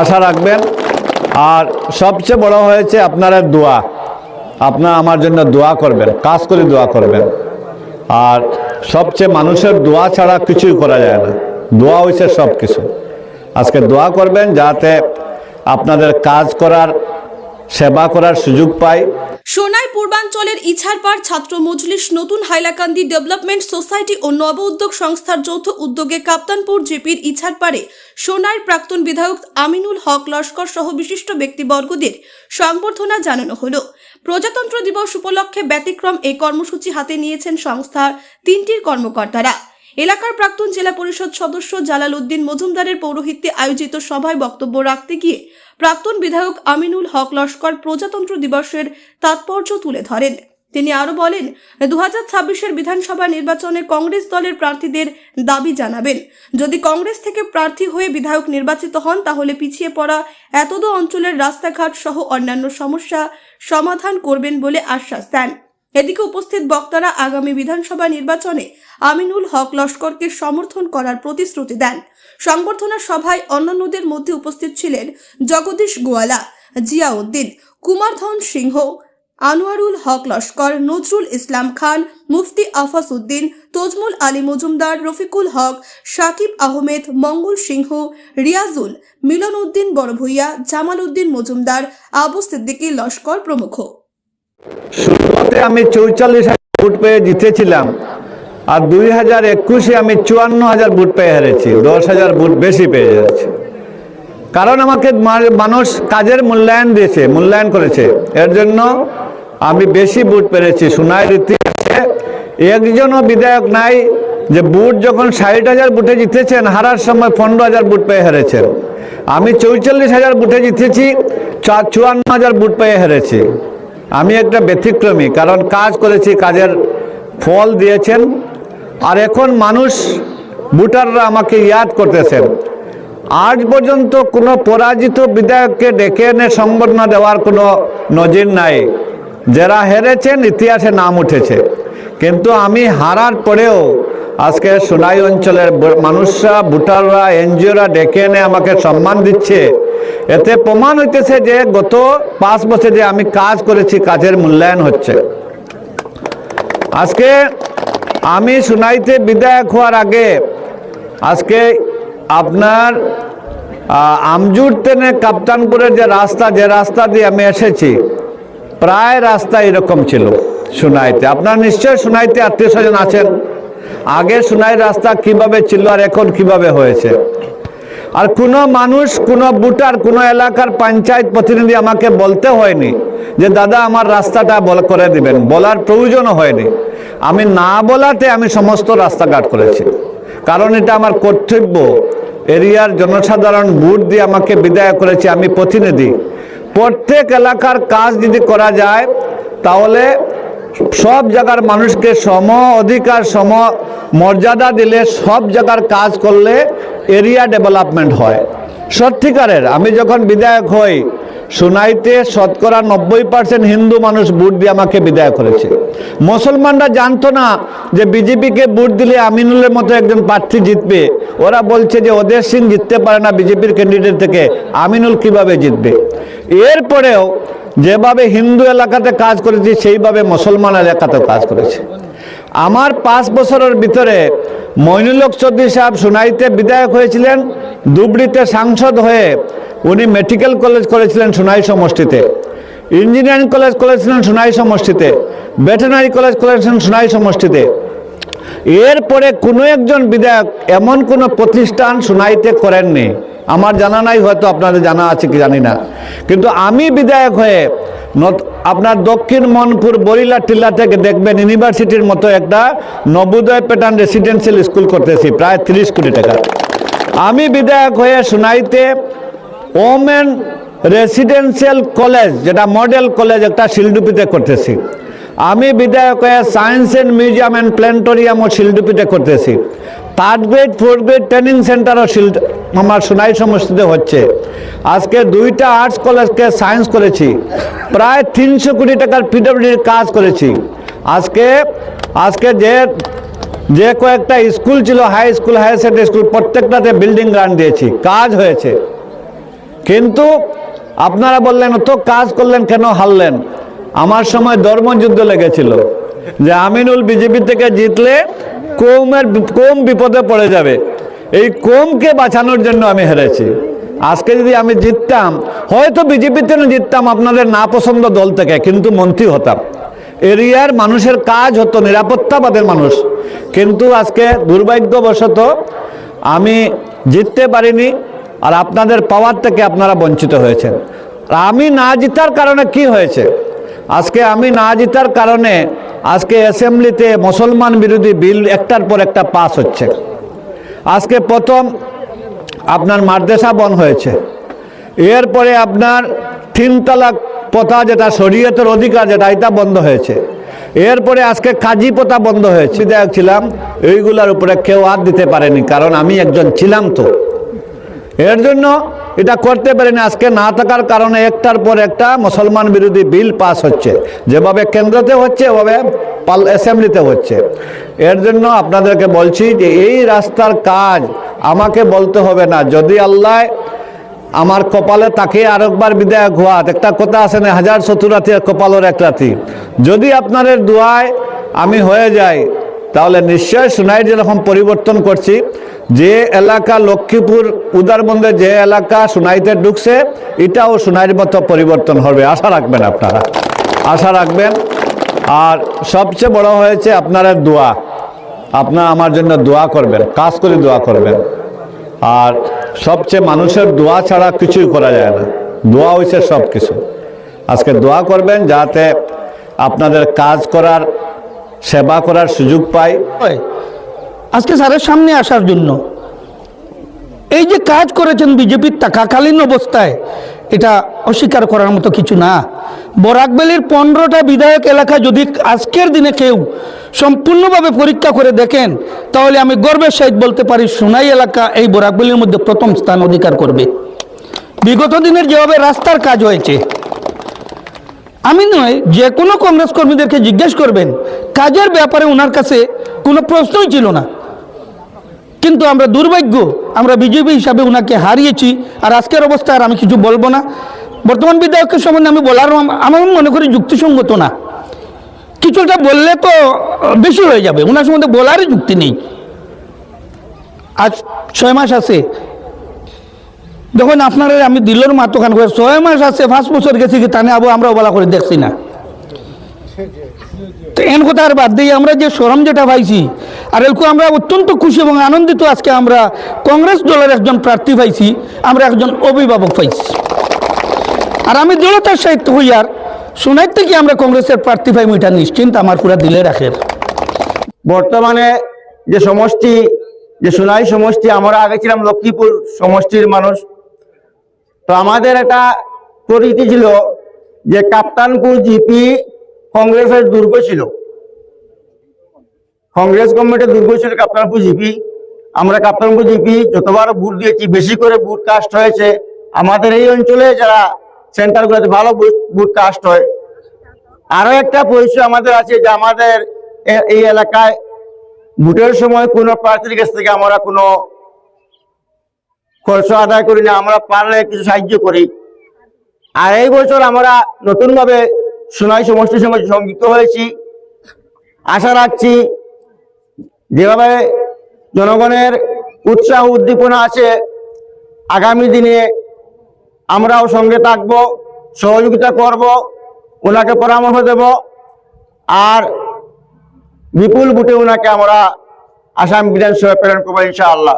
আশা রাখবেন। আর সবচেয়ে বড় হয়েছে আপনারা দোয়া। আপনারা আমার জন্য দোয়া করবেন, কাজ করে দোয়া করবেন। আর সবচেয়ে মানুষের দোয়া ছাড়া কিছুই করা যায় না। দোয়া হয়েছে সব কিছু আজকে দোয়া করবেন যাতে আপনাদের কাজ করার, সেবা করার সুযোগ পাই। সোনাই পূর্বাঞ্চলের ইছারপাড় ছাত্র মজলিস নতুন হাইলাকান্দি ডেভেলপমেন্ট সোসাইটি ও নব উদ্যোগ সংস্থার যৌথ উদ্যোগে কাপ্তানপুর জেপির ইছারপাড়ে সোনাইর প্রাক্তন বিধায়ক আমিনুল হক লস্কর সহ বিশিষ্ট ব্যক্তিবর্গদের সংবর্ধনা জানানো হলো। প্রজাতন্ত্র দিবস উপলক্ষে ব্যতিক্রম এই কর্মসূচি হাতে নিয়েছেন সংস্থার তিনটির কর্মকর্তারা। এলাকার প্রাক্তন জেলা পরিষদ সদস্য জালাল উদ্দিন মজুমদারের পৌরোহিত্যে আয়োজিত সভায় বক্তব্য রাখতে গিয়ে প্রাক্তন বিধায়ক আমিনুল হক লস্কর প্রজাতন্ত্র দিবসের তাৎপর্য তুলে ধরেন। তিনি আরও বলেন দু হাজার বিধানসভা নির্বাচনে কংগ্রেস দলের প্রার্থীদের দাবি জানাবেন। যদি কংগ্রেস থেকে প্রার্থী হয়ে বিধায়ক নির্বাচিত হন, তাহলে পিছিয়ে পড়া এতদ অঞ্চলের রাস্তাঘাট সহ অন্যান্য সমস্যা সমাধান করবেন বলে আশ্বাস দেন। এদিকে উপস্থিত বক্তারা আগামী বিধানসভা নির্বাচনে আমিনুল হক লস্করকে সমর্থন করার প্রতিশ্রুতি দেন। সংবর্ধনা সভায় অন্যান্যদের মধ্যে উপস্থিত ছিলেন জগদীশ গোয়ালা, জিয়াউদ্দিন, কুমারধন সিংহ, আনোয়ারুল হক লস্কর, নজরুল ইসলাম খান, মুফতি আফাস উদ্দিন তজমুল আলী মজুমদার, রফিকুল হক, সাকিব আহমেদ, মঙ্গল সিংহ, রিয়াজুল মিলন উদ্দিন বড়ভূইয়া জামাল উদ্দিন মজুমদার, আবু সিদ্দিকী লস্কর প্রমুখ। শুরুতে আমি চৌচল্লিশ হাজার ভোট পেয়ে জিতেছিলাম আর দুই হাজার একুশে আমি চুয়ান্ন হাজার ভোট পেয়ে হেরেছি, দশ হাজার ভোট বেশি পেয়ে যাচ্ছি কারণ আমাকে মানুষ কাজের মূল্যায়ন দিয়েছে, মূল্যায়ন করেছে। এর জন্য আমি বেশি ভোট পেরেছি। সোনাই রীতি আছে, একজনও বিধায়ক নাই যে বুট যখন ষাট হাজার বুটে জিতেছেন, হারার সময় পনেরো হাজার বুট পেয়ে হেরেছেন। আমি চৌচল্লিশ হাজার বুটে জিতেছি চুয়ান্ন হাজার বুট পেয়ে হেরেছি। আমি একটা ব্যতিক্রমী, কারণ কাজ করেছি, কাজের ফল দিয়েছেন। আর এখন মানুষ, ভোটাররা আমাকে ইয়াদ করতেছেন। আজ পর্যন্ত কোনো পরাজিত বিধায়ককে ডেকে এনে সংবর্ধনা দেওয়ার কোনো নজির নাই। যারা হেরেছেন, ইতিহাসে নাম উঠেছে। কিন্তু আমি হারার পরেও আজকে সোনাই অঞ্চলের মানুষরা ভোটাররা এনজিওরা ডেকে এনে আমাকে সম্মান দিচ্ছে। এতে প্রমাণ হইতেছে যে গত পাঁচ বছর যে আমি কাজ করেছি, কাজের মূল্যায়ন হচ্ছে। আজকে আমি সোনাইতে বিধায়ক হওয়ার আগে আজকে আপনার আমজুর তেনে কাপ্তানপুরের যে রাস্তা যে রাস্তা দিয়ে আমি এসেছি, প্রায় রাস্তা এরকম ছিল সোনাইতে। আপনার নিশ্চয় সোনাইতে আত্মীয় স্বজন আছেন। আগে সোনাই রাস্তা কীভাবে ছিল আর এখন কীভাবে হয়েছে? আর কোনো মানুষ, কোনো বুটার কোনো এলাকার পঞ্চায়েত প্রতিনিধি আমাকে বলতে হয়নি যে, দাদা, আমার রাস্তাটা বল করে দিবেন। বলার প্রয়োজনও হয়নি। আমি না বলাতে আমি সমস্ত রাস্তাঘাট করেছি। কারণ এটা আমার কর্তব্য। এরিয়ার জনসাধারণ ভোট দিয়ে আমাকে বিদায় করেছে। আমি প্রতিনিধি। প্রত্যেক এলাকার কাজ যদি করা যায়, তাহলে সব জায়গার মানুষকে সম অধিকার, সম মর্যাদা দিলে সব জায়গার কাজ করলে এরিয়া ডেভেলপমেন্ট হয়। সত্যিকারের, আমি যখন বিধায়ক হই সোনাইতে শতকরা নব্বই পার্সেন্ট হিন্দু মানুষ ভোট দিয়ে আমাকে বিদায় করেছে। মুসলমানরা জানতো না যে বিজেপিকে ভোট দিলে আমিনুলের মতো একজন প্রার্থী জিতবে। ওরা বলছে যে ওদের সিং জিততে পারে না বিজেপির ক্যান্ডিডেট থেকে, আমিনুল কীভাবে জিতবে? এরপরেও যেভাবে হিন্দু এলাকাতে কাজ করেছি, সেইভাবে মুসলমান এলাকাতেও কাজ করেছি। আমার পাঁচ বছরের ভিতরে মইনুলক চৌধুরী সাহেব সোনাইতে বিধায়ক হয়েছিলেন, ধুবড়িতে সাংসদ হয়ে উনি মেডিকেল কলেজ করেছিলেন সোনাই সমষ্টিতে, ইঞ্জিনিয়ারিং কলেজ করেছিলেন সোনাই সমষ্টিতে ভেটেনারি কলেজ করেছিলেন সোনাই সমষ্টিতে। এরপরে কোনো একজন বিধায়ক এমন কোনো প্রতিষ্ঠান সোনাইতে করেননি। আমার জানা নাই, হয়তো আপনাদের জানা আছে কি জানি না। কিন্তু আমি বিধায়ক হয়ে আপনার দক্ষিণ মনপুর বরিলা টিল্লা থেকে দেখবেন ইউনিভার্সিটির মতো একটা নবোদয় প্যাটার্ন রেসিডেন্সিয়াল স্কুল করতেছি, প্রায় তিরিশ কোটি টাকা। আমি বিধায়ক হয়ে সোনাইতে ওমেন রেসিডেন্সিয়াল কলেজ, যেটা মডেল কলেজ একটা শিলডুপিতে করতেছি। আমি বিধায়ক হয়ে সায়েন্স অ্যান্ড মিউজিয়াম অ্যান্ড ও শিলডুপিতে করতেছি। Third grade fourth grade training সেন্টারও শিল আমার সোনাই সমষ্টিতে হচ্ছে। আজকে দুইটা আর্টস কলেজকে সায়েন্স করেছি। প্রায় তিনশো কোটি টাকার পিডব্লিউডির কাজ করেছি। আজকে আজকে যে যে কয়েকটা স্কুল ছিল high school higher secondary school প্রত্যেকটাতে বিল্ডিং গ্রান্ট দিয়েছি। কাজ হয়েছে। কিন্তু আপনারা বললেন, তো কাজ করলেন কেন হারলেন? আমার সময় ধর্মযুদ্ধ লেগেছিল। যে আমিনুল বিজেপি থেকে জিতলে কোমের কোম বিপদে পড়ে যাবে। এই কোমকে বাঁচানোর জন্য আমি হেরেছি। আজকে যদি আমি জিততাম, হয়তো বিজেপিতে না জিততাম আপনাদের না পছন্দ দল থেকে, কিন্তু মন্ত্রী হতাম। এরিয়ার মানুষের কাজ হতো, নিরাপত্তাবাদের মানুষ। কিন্তু আজকে দুর্ভাগ্যবশত আমি জিততে পারিনি আর আপনাদের পাওয়ার থেকে আপনারা বঞ্চিত হয়েছেন। আর আমি না জিতার কারণে কি হয়েছে? আজকে আমি না জিতার কারণে আজকে অ্যাসেম্বলিতে মুসলমান বিরোধী বিল একটার পর একটা পাস হচ্ছে। আজকে প্রথম আপনার মাদ্রাসা বন হয়েছে। এরপরে আপনার তিন তালাক প্রথা যেটা, শরীয়তের অধিকার যেটা, এটা বন্ধ হয়েছে। এরপরে আজকে কাজী প্রথা বন্ধ হয়েছে। দেখছিলাম এইগুলার উপরে কেউ হাত দিতে পারেনি, কারণ আমি একজন ছিলাম তো। এর জন্য এটা করতে পারেনি আজকে না থাকার কারণে একটার পর একটা মুসলমান বিরোধী বিল পাস হচ্ছে। যেভাবে কেন্দ্রতে হচ্ছে, ওভাবে পাল অ্যাসেম্বলিতে হচ্ছে। এর জন্য আপনাদেরকে বলছি যে এই রাস্তার কাজ আমাকে বলতে হবে না। যদি আল্লাহ আমার কপালে তাকে আরেকবার বিদায়ক হওয়া একটা কথা আছে না, হাজার সত্তর রাতি আর কপালের এক রাতি। যদি আপনাদের দোয়ায় আমি হয়ে যাই তাহলে নিশ্চয় সোনাই যেরকম পরিবর্তন করছি, যে এলাকা লক্ষ্মীপুর উদারবন্দে যে এলাকা সোনাইতে ঢুকছে, এটাও সোনাইয়ের মতো পরিবর্তন হবে। আশা রাখবেন আপনারা। আশা রাখবেন। আর সবচেয়ে বড় হয়েছে আপনারা দোয়া। আপনারা আমার জন্য দোয়া করবেন, কাজ করে দোয়া করবেন। আর সবচেয়ে মানুষের দোয়া ছাড়া কিছুই করা যায় না। দোয়া হয়েছে সব কিছু আজকে দোয়া করবেন যাতে আপনাদের কাজ করার সেবা করার সুযোগ পাই আজকে স্যারের সামনে আসার জন্য। এই যে কাজ করেছেন বিজেপির থাকাকালীন অবস্থায়, এটা অস্বীকার করার মতো কিছু না। বরাকবেলির পনেরোটা বিধায়ক এলাকা যদি আজকের দিনে কেউ সম্পূর্ণভাবে পরীক্ষা করে দেখেন, তাহলে আমি গর্বের সহিত বলতে পারি, সোনাই এলাকা এই বরাকবেলির মধ্যে প্রথম স্থান অধিকার করবে। বিগত দিনের যেভাবে রাস্তার কাজ হয়েছে আমি নয়, যে কোনো কংগ্রেস কর্মীদেরকে জিজ্ঞেস করবেন, কাজের ব্যাপারে ওনার কাছে কোনো প্রশ্নই ছিল না। কিন্তু আমরা দুর্ভাগ্য, আমরা বিজেপি হিসাবে ওনাকে হারিয়েছি, আর আজকের অবস্থায় আর আমি কিছু বলব না। বর্তমান বিধায়কের সম্বন্ধে আমি বলার আম- আমার মনে করি যুক্তিসঙ্গত না। কিছুটা বললে তো বেশি হয়ে যাবে ওনার সম্বন্ধে বলারই যুক্তি নেই। আজ ছয় মাস আছে দেখুন, আপনারা আমি দিলের মাতোখান করে ছয় মাস আছে, পাঁচ বছর গেছি কি তানে আবু, আমরা বলা করে দেখছি না। তো এন কথা আর বাদ দিয়ে আমরা যে সরম যেটা পাইছি, আর এরকম আমরা অত্যন্ত খুশি এবং আনন্দিত আজকে আমরা কংগ্রেস দলের একজন প্রার্থী পাইছি, আমরা একজন অভিভাবক পাইছি। আর আমি দৃঢ়তার সাহিত্য হইয়ার শোনার থেকে আমরা কংগ্রেসের প্রার্থী পাই এটা নিশ্চিন্ত আমার পুরা দিলে রাখের বর্তমানে যে সমষ্টি, যে সোনাই সমষ্টি, আমরা আগে ছিলাম লক্ষ্মীপুর সমষ্টির মানুষ তো আমাদের একটা পরিচিতি ছিল যে কাপ্তানপুর জিপি কংগ্রেসের দুর্গ ছিল। কংগ্রেস গভর্নমেন্টের দুর্গ ছিল কাপ্তানপুর জিপি আমরা কাপ্তানপুর জিপি যতবার ভোট দিয়েছি, বেশি করে ভোট কাস্ট হয়েছে। আমাদের এই অঞ্চলে যারা সেন্টারগুলোতে ভালো ভোট কাস্ট হয়। আরও একটা পরিচয় আমাদের আছে যে আমাদের এই এলাকায় ভোটের সময় কোনো প্রার্থীর কাছ থেকে আমরা কোনো খরচ আদায় করি না, আমরা পারলে কিছু সাহায্য করি। আর এই বছর আমরা নতুনভাবে সোনাই সমষ্টির সঙ্গে সংযুক্ত হয়েছি। আশা রাখছি যেভাবে জনগণের উৎসাহ উদ্দীপনা আছে, আগামী দিনে আমরাও সঙ্গে থাকব, সহযোগিতা করব, ওনাকে পরামর্শ দেব, আর বিপুল বুটে ওনাকে আমরা আসাম বিধানসভা প্রেরণ করব ইনশাআল্লাহ।